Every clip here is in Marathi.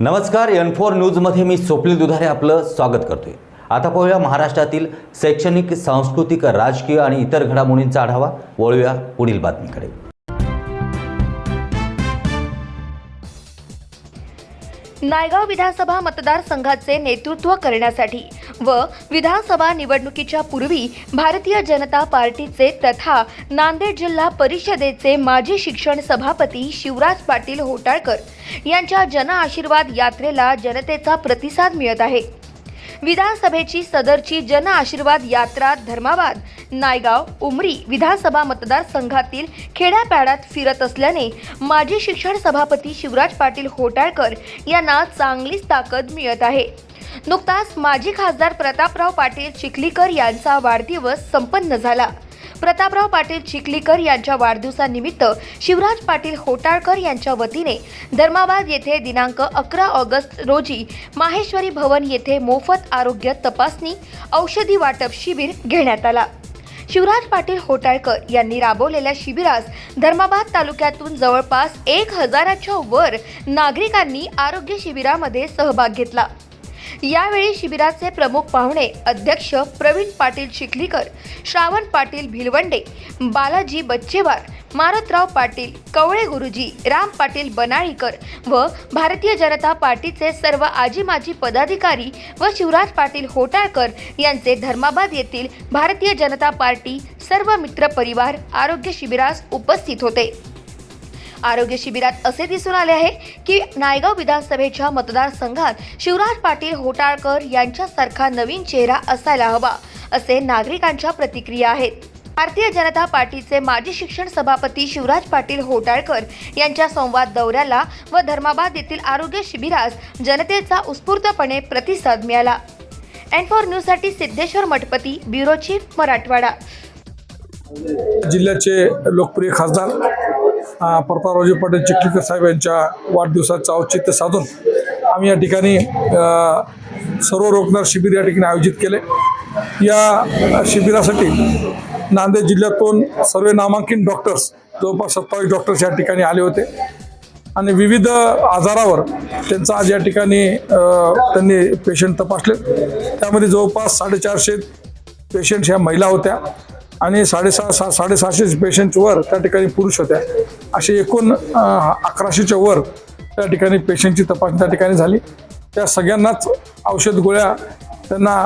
नमस्कार एन फोर न्यूजमध्ये मी स्वप्नील दुधारे आपलं स्वागत करतोय. आता पाहूया महाराष्ट्रातील शैक्षणिक सांस्कृतिक राजकीय आणि इतर घडामोडींचा आढावा. वळूया पुढील बातमीकडे. नायगाव विधानसभा मतदारसंघाचे नेतृत्व करण्यासाठी व विधानसभा निवडणुकीच्या पूर्वी भारतीय जनता पार्टीचे तथा नांदेड जिल्हा परिषदेचे माजी शिक्षण सभापती शिवराज पाटील होटाळकर यांच्या जनआशीर्वाद यात्रेला जनतेचा प्रतिसाद मिळत आहे. विधानसभेची सदरची जन आशीर्वाद यात्रा धर्माबाद नायगाव उमरी विधानसभा मतदारसंघातील खेड्यापाड्यात फिरत असल्याने माजी शिक्षण सभापती शिवराज पाटील होटाळकर यांना चांगलीच ताकद मिळत आहे. नुकताच माजी खासदार प्रतापराव पाटील चिखलीकर यांचा वाढदिवस संपन्न झाला. प्रतापराव पाटील चिखलीकर यांच्या वाढदिवसानिमित्त शिवराज पाटील होटाळकर यांच्या वतीने धर्माबाद येथे दिनांक अकरा ऑगस्ट रोजी माहेश्वरी भवन येथे मोफत आरोग्य तपासणी औषधी वाटप शिबिर घेण्यात आला. शिवराज पाटील होटाळकर यांनी राबवलेल्या शिबिरास धर्माबाद तालुक्यातून जवळपास एक हजाराच्या वर नागरिकांनी आरोग्य शिबिरामध्ये सहभाग घेतला. यावेळी शिबिराचे प्रमुख पाहुणे अध्यक्ष प्रवीण पाटील चिखलीकर श्रावण पाटील भिलवंडे बालाजी बच्चेवार मारुतराव पाटील कवळे गुरुजी राम पाटील बनाळीकर व भारतीय जनता पार्टीचे सर्व आजी माजी पदाधिकारी व शिवराज पाटील होटाळकर यांचे धर्माबाद येथील भारतीय जनता पार्टी सर्व मित्र परिवार आरोग्य शिबिरास उपस्थित होते. आरोग्य शिबिरात असे दिसून आले आहे की नायगाव विधानसभेच्या मतदारसंघात शिवराज पाटील होटाळकर यांच्यासारखा नवीन चेहरा असायला हवा असे नागरिकांच्या प्रतिक्रिया आहेत. भारतीय जनता पार्टीचे माजी शिक्षण सभापती शिवराज पाटील होटाळकर यांच्या संवाद दौऱ्याला व धर्माबाद येथील आरोग्य शिबिरास जनतेचा उत्स्फूर्तपणे प्रतिसाद मिळाला. एन फॉर न्यूजसाठी सिद्धेश्वर मठपती ब्युरो चीफ मराठवाडा. जिल्ह्याचे लोकप्रिय खासदार प्रतापरावजी पाटील चिखलीकर साहेब यांच्या वाढदिवसाचं औचित्य साधून आम्ही या ठिकाणी सर्व रोखणार शिबिर या ठिकाणी आयोजित केले. या शिबिरासाठी नांदेड जिल्ह्यातून सर्व नामांकित डॉक्टर्स जवळपास सत्तावीस डॉक्टर्स या ठिकाणी आले होते. आणि विविध आजारावर त्यांचा आज या ठिकाणी त्यांनी पेशंट तपासले. त्यामध्ये जवळपास साडेचारशे पेशंट ह्या महिला होत्या. आणि साडेसहा सा साडेसहाशे पेशंटवर त्या ठिकाणी पुरुष होत्या असे एकूण अकराशेच्या वर त्या ठिकाणी पेशंटची तपासणी त्या ठिकाणी झाली त्या सगळ्यांनाच औषध गोळ्या त्यांना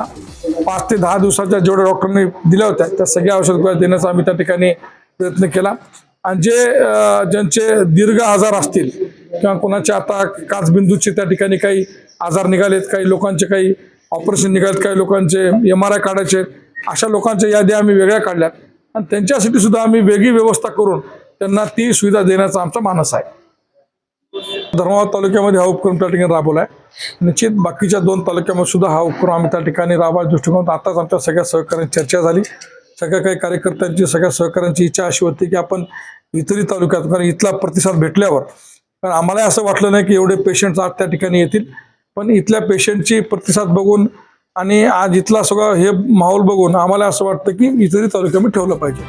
पाच ते दहा दिवसाच्या जेवढ्या डॉक्टरांनी दिल्या होत्या त्या सगळ्या औषध गोळ्या देण्याचा आम्ही त्या ठिकाणी प्रयत्न केला आणि जे ज्यांचे दीर्घ आजार असतील किंवा कोणाचे आता काचबिंदूचे त्या ठिकाणी काही आजार निघालेत काही लोकांचे काही ऑपरेशन निघालेत काही लोकांचे एम आर आय काढायचे आहेत. अशा लोकांच्या याद्या आम्ही वेगळ्या काढल्यात. आणि त्यांच्यासाठी सुद्धा आम्ही वेगळी व्यवस्था करून त्यांना ती सुविधा देण्याचा आमचा मानस आहे. धर्माबाद तालुक्यामध्ये हा उपक्रम त्या ठिकाणी राबवला आहे निश्चित बाकीच्या दोन तालुक्यामध्ये सुद्धा हा उपक्रम आम्ही त्या ठिकाणी राबवायच्या दृष्टिकोन आताच आमच्या सगळ्या सहकार्यांची चर्चा झाली. सगळ्या काही कार्यकर्त्यांची सगळ्या सहकाऱ्यांची इच्छा अशी होती की आपण इतरही तालुक्यात कारण इथला प्रतिसाद भेटल्यावर कारण आम्हाला असं वाटलं नाही की एवढे पेशंट्स आज त्या ठिकाणी येतील. पण इथल्या पेशंटची प्रतिसाद बघून आणि आज इथला सगळं हे माहोल बघून आम्हाला असं वाटतं की इतरही तालुक्यामध्ये ठेवलं पाहिजे.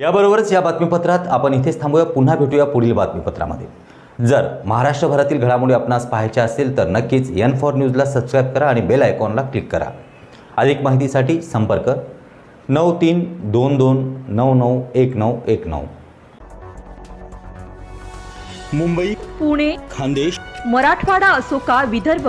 याबरोबरच या बातमीपत्रात आपण इथेच थांबूया. पुन्हा भेटूया पुढील बातमीपत्रामध्ये. जर महाराष्ट्रभरातील घडामोडी आपणास पाहायच्या असेल तर नक्कीच एन फॉर न्यूजला सबस्क्राईब करा आणि बेल आयकॉनला क्लिक करा. अधिक माहितीसाठी संपर्क नऊ तीन दोन दोन नऊ नऊ एक नऊ एक नऊ. मुंबई पुणे खानदेश मराठवाडा असो का विदर्भ